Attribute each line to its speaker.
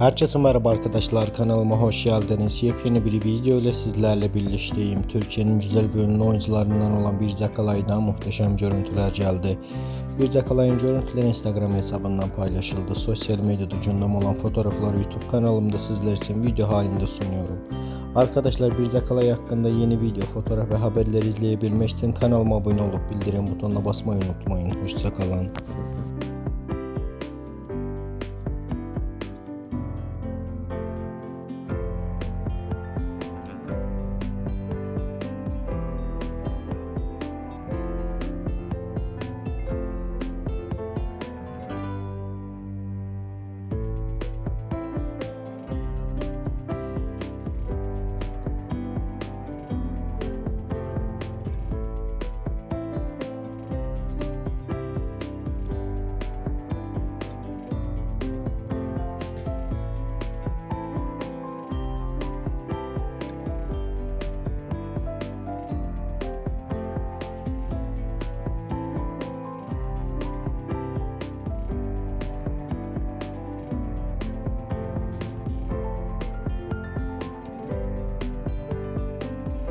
Speaker 1: Herkese merhaba arkadaşlar kanalıma hoş geldiniz. Yepyeni bir video ile sizlerle birlikteyim. Türkiye'nin güzel ve ünlü oyuncularından olan Bir Zakalay'dan muhteşem görüntüler geldi. Bir Zakalay'ın görüntüleri Instagram hesabından paylaşıldı. Sosyal medyada gündem olan fotoğrafları YouTube kanalımda sizler için video halinde sunuyorum. Arkadaşlar Bir Zakalay hakkında yeni video, fotoğraf ve haberleri izleyebilmek için kanalıma abone olup bildirim butonuna basmayı unutmayın. Hoşçakalın.